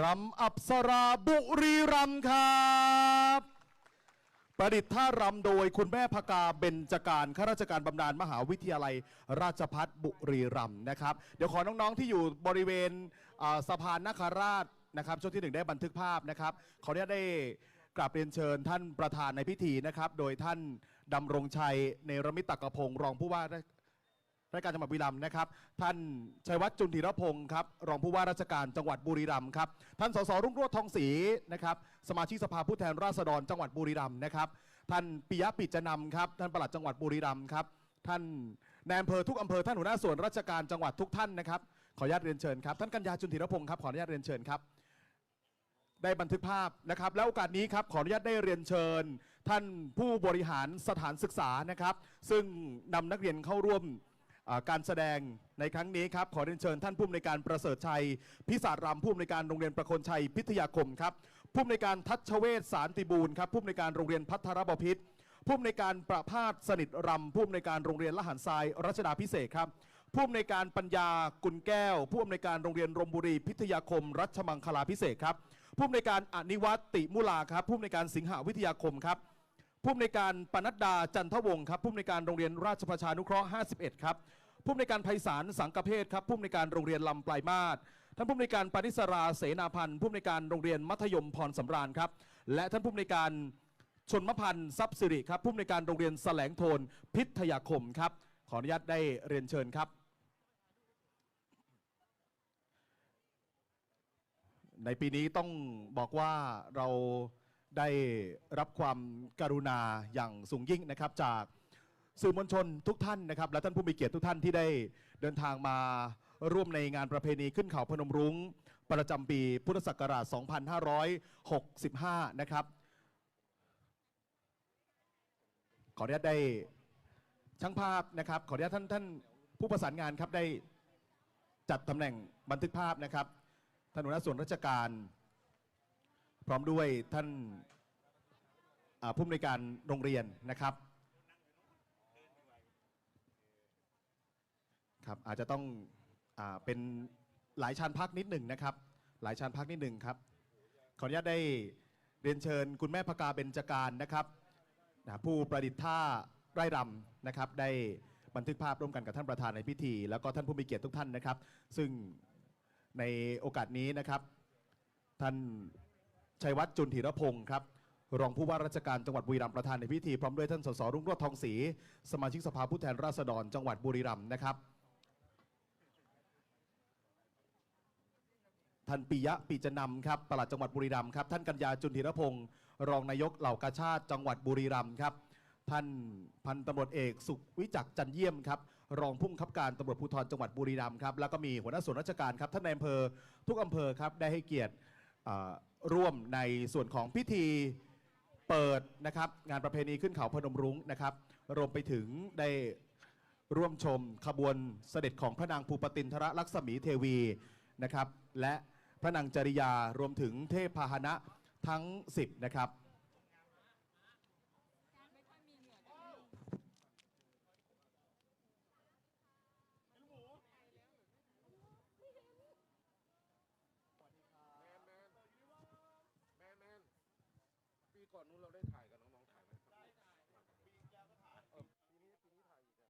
รำอับสราบุรีรัมย์ครับ ประดิษฐ์ท่ารำโดยคุณแม่พกาเบญจการข้าราชการบำนาญมหาวิทยาลัย ราชพัฒบุรีรัมย์นะครับ เดี๋ยวขอน้องๆที่อยู่บริเวณอ่าสะพานนาคาราชนะครับช่วงที่หนึ่งได้บันทึกภาพนะครับเขออนุญาตได้กราบเรียนเชิญท่านประธานในพิธีนะครับ โดยท่านดำรงชัยเนรมิตตกระพงศ์รองผู้ว่า ราชการจังหวัดบุรีรัมย์นะครับ ท่านชัยวัฒน์จุนธีรพงศ์ครับรองผู้ว่าราชการจังหวัดบุรีรัมย์ครับท่านสสรุ่งโรจน์ทองศรีนะครับสมาชิกสภาผู้แทนราษฎรจังหวัดบุรีรัมย์นะครับ ท่านปิยะปิจนำครับท่านปลัดจังหวัดบุรีรัมย์ครับท่านนายอำเภอทุกอำเภอท่านหัวหน้าส่วนราชการจังหวัดทุกท่านนะครับขออนุญาตเรียนเชิญครับท่านกัญญาจุนธีรพงศ์ครับขออนุญาตเรียนเชิญครับได้บันทึกภาพนะครับ แล้วโอกาสนี้ครับขออนุญาตได้เรียนเชิญ ท่านผู้บริหารสถานศึกษานะครับ ซึ่งนำนักเรียนเข้าร่วม การแสดงในครั้งนี้ครับ ขอเรียนเชิญท่านผู้อำนวยการประเสริฐชัย พิศาจรำผู้อำนวยการโรงเรียนประคนชัยพิทยาคมครับผู้อำนวยการทัชเวศสารติบูลครับผู้อำนวยการโรงเรียนพัทรบพิษผู้อำนวยการประพาสสนิทรำผู้อำนวยการโรงเรียนละหันทรายรัชดาพิเศษครับผู้อำนวยการปัญญากุลแก้ว ผู้อำนวยการโรงเรียนรมบุรีพิทยาคม รัชมังคลาพิเศษครับผู้อำนวยการอนิวัตติมุลาครับผู้อำนวยการสิงหวิทยาคมครับ ผู้อำนวยการปนัดดาจันทวงศ์ครับผู้อำนวยการโรงเรียนราชประชานุเคราะห์ 51 ครับผู้อำนวยการไพศาลสังกเพศครับผู้อำนวยการโรงเรียนลำปลายมาศท่านผู้อำนวยการปณิสราเสนาพันธ์ผู้อำนวยการโรงเรียนมัธยมพรสำราญครับ และท่านผู้อำนวยการชนมพันธ์ทรัพย์สิริครับผู้อำนวยการโรงเรียนแสลงโทนพิทยาคมครับ ขออนุญาตได้เรียนเชิญครับ ในปีนี้ต้องบอกว่าเรา ได้รับความกรุณาอย่างสูงยิ่งนะครับ จากสื่อมวลชนทุกท่านนะครับ และท่านผู้มีเกียรติทุกท่านที่ได้เดินทางมาร่วมในงานประเพณีขึ้นเขาพนมรุ้ง ประจำปีพุทธศักราช 2565 นะครับ ขออนุญาตได้ช่างภาพนะครับ ขออนุญาตท่านท่านผู้ประสานงานครับได้จัดตำแหน่งบันทึกภาพนะครับท่านนส่วนราชการ พร้อมด้วยท่านผู้อำนวยการโรงเรียนนะครับครับอาจจะต้องอเป็นหลายชานพักนิดหนึ่งนะครับ หลายชานพักนิดหนึ่งครับขออนุญาตได้เรียนเชิญคุณแม่พกาเบญจการนะครับผู้ประดิษฐ์ท่าไร่รำนะครับ ได้บันทึกภาพร่วมกันกับท่านประธานในพิธี แล้วก็ท่านผู้มีเกียรติทุกท่านนะครับ ซึ่งในโอกาสนี้นะครับ ท่าน ชัยวัฒน์จุนธีรพงศ์ครับรองผู้ว่าราชการจังหวัดบุรีรัมย์ประธานในพิธีพร้อมด้วยท่านสสรุ่งโรจน์ทองศรีสมาชิกสภาผู้แทนราษฎรจังหวัดบุรีรัมย์นะครับท่านปิยะปิจนำครับปลัดจังหวัดบุรีรัมย์ครับท่านกัญญาจุนธีรพงศ์รองนายกเหล่ากาชาติจังหวัดบุรีรัมย์ครับท่านพันตำรวจเอกสุขวิจักจันเยี่ยมครับรองผู้บังคับการตำรวจภูธรจังหวัดบุรีรัมย์ครับแล้วก็มีหัวหน้าส่วนราชการครับท่านนายอำเภอทุกอำเภอครับได้ให้เกียรติ ร่วมในส่วนของพิธีเปิดนะครับงานประเพณีขึ้นเขาพนมรุ้งนะครับรวมไปถึงได้ร่วมชมขบวนเสด็จของพระนางภูปตินทรลักษมีเทวีนะครับ และพระนางจริยารวมถึงเทพพาหนะทั้ง 10 นะครับ แมนแมนแมนแมนปี ก่อนนู้นเราได้ถ่าย